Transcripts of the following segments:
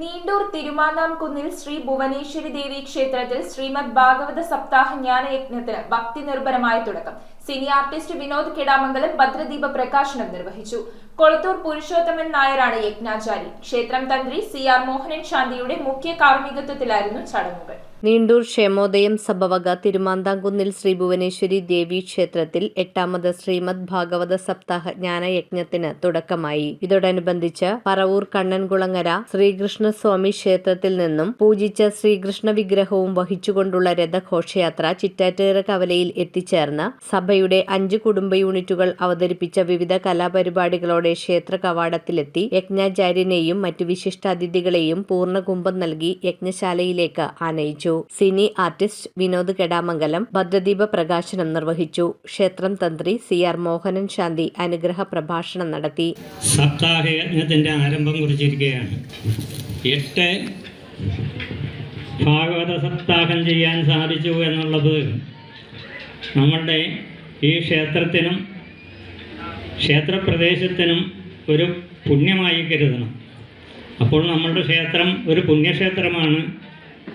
നീണ്ടൂർ തിരുമാനാംകുന്നിൽ ശ്രീ ഭുവനേശ്വരി ദേവി ക്ഷേത്രത്തിൽ ശ്രീമദ് ഭാഗവത സപ്താഹ ജ്ഞാനയജ്ഞത്തിന് ഭക്തി നിർഭരമായ തുടക്കം. സിനി ആർട്ടിസ്റ്റ് വിനോദ് കിടാമംഗലം ഭദ്രദീപ പ്രകാശനം നിർവഹിച്ചു. കൊളത്തൂർ പുരുഷോത്തമൻ നായരാണ് യജ്ഞാചാരി. ക്ഷേത്രം തന്ത്രി സി ആർ മോഹനൻ ശാന്തിയുടെ മുഖ്യ കാർമ്മികത്വത്തിലായിരുന്നു ചടങ്ങുകൾ. നീണ്ടൂർ ക്ഷേമോദയം സഭവക തിരുമാന്താംകുന്നിൽ ശ്രീ ഭുവനേശ്വരി ദേവി ക്ഷേത്രത്തിൽ എട്ടാമത് ശ്രീമദ് ഭാഗവത സപ്താഹ ജ്ഞാനയജ്ഞത്തിന് തുടക്കമായി. ഇതോടനുബന്ധിച്ച് പറവൂർ കണ്ണൻകുളങ്ങര ശ്രീകൃഷ്ണസ്വാമി ക്ഷേത്രത്തിൽ നിന്നും പൂജിച്ച ശ്രീകൃഷ്ണ വിഗ്രഹവും വഹിച്ചുകൊണ്ടുള്ള രഥഘോഷയാത്ര ചിറ്റാറ്റേറ കവലയിൽ എത്തിച്ചേർന്ന് സഭയുടെ അഞ്ച് കുടുംബ യൂണിറ്റുകൾ അവതരിപ്പിച്ച വിവിധ കലാപരിപാടികളോടെ ക്ഷേത്ര കവാടത്തിലെത്തി യജ്ഞാചാര്യനെയും മറ്റു വിശിഷ്ടാതിഥികളെയും പൂർണകുംഭം നൽകി യജ്ഞശാലയിലേക്ക് ആനയിച്ചു. സിനി ആർട്ടിസ്റ്റ് വിനോദ് കെടാമംഗലം ഭദ്രദീപ പ്രകാശനം നിർവഹിച്ചു. ക്ഷേത്രം തന്ത്രി സി ആർ മോഹനൻ ശാന്തി അനുഗ്രഹ പ്രഭാഷണം നടത്തി. സപ്താഹയജ്ഞത്തിന്റെ ആരംഭം കുറിച്ചിരിക്കുകയാണ്. എട്ട് ഭാഗവത സപ്താഹം ചെയ്യാൻ സാധിച്ചു എന്നുള്ളത് നമ്മളുടെ ഈ ക്ഷേത്രത്തിനും ക്ഷേത്രപ്രദേശത്തിനും ഒരു പുണ്യമായി കരുതണം. അപ്പോൾ നമ്മളുടെ ക്ഷേത്രം ഒരു പുണ്യക്ഷേത്രമാണ്.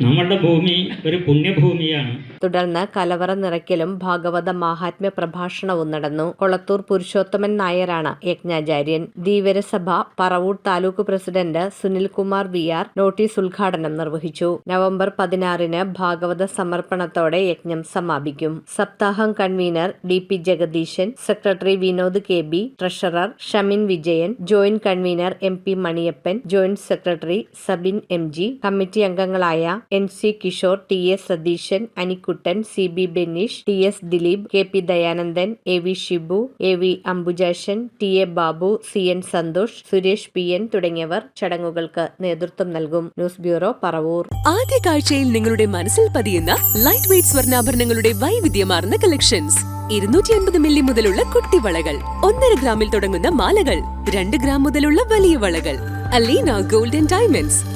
നമ്മളുടെ ഭൂമി ഒരു പുണ്യഭൂമിയാണ്. തുടർന്ന് കലവറ നിറയ്ക്കലും ഭാഗവത മാഹാത്മ്യ പ്രഭാഷണവും നടന്നു. കൊളത്തൂർ പുരുഷോത്തമൻ നായരാണ് യജ്ഞാചാര്യൻ. Dheevarasabha Paravur taluk president Sunilkumar V R notice ഉദ്ഘാടനം നിർവഹിച്ചു. നവംബർ പതിനാറിന് ഭാഗവത സമർപ്പണത്തോടെ യജ്ഞം സമാപിക്കും. സപ്താഹം convener D P Jagadeesan secretary Vinod K B treasurer Shamin Vijayan joint convener M P Maniyappan joint secretary Sabin M G committee അംഗങ്ങളായ N C Kishore T S Satheesan Anikkuttan C B Beneesh T S Dileep K P Dayanandan A V Shibu A V Ambujakshan T A Babu C N Santhosh Suresh P N തുടങ്ങിയവർ ചടങ്ങുകൾക്ക് നേതൃത്വം നൽകും. News bureau Paravur. ആദ്യ കാഴ്ചയിൽ നിങ്ങളുടെ മനസ്സിൽ പതിയുന്ന light weight സ്വർണാഭരണങ്ങളുടെ വൈവിധ്യമാർന്ന collections ഇരുന്നൂറ്റി അൻപത് മില്ലി മുതലുള്ള കുട്ടിവളകൾ. ഒന്നര ഗ്രാമിൽ തുടങ്ങുന്ന മാലകൾ. രണ്ട് ഗ്രാം മുതലുള്ള വലിയ വളകൾ. Aleena golden diamonds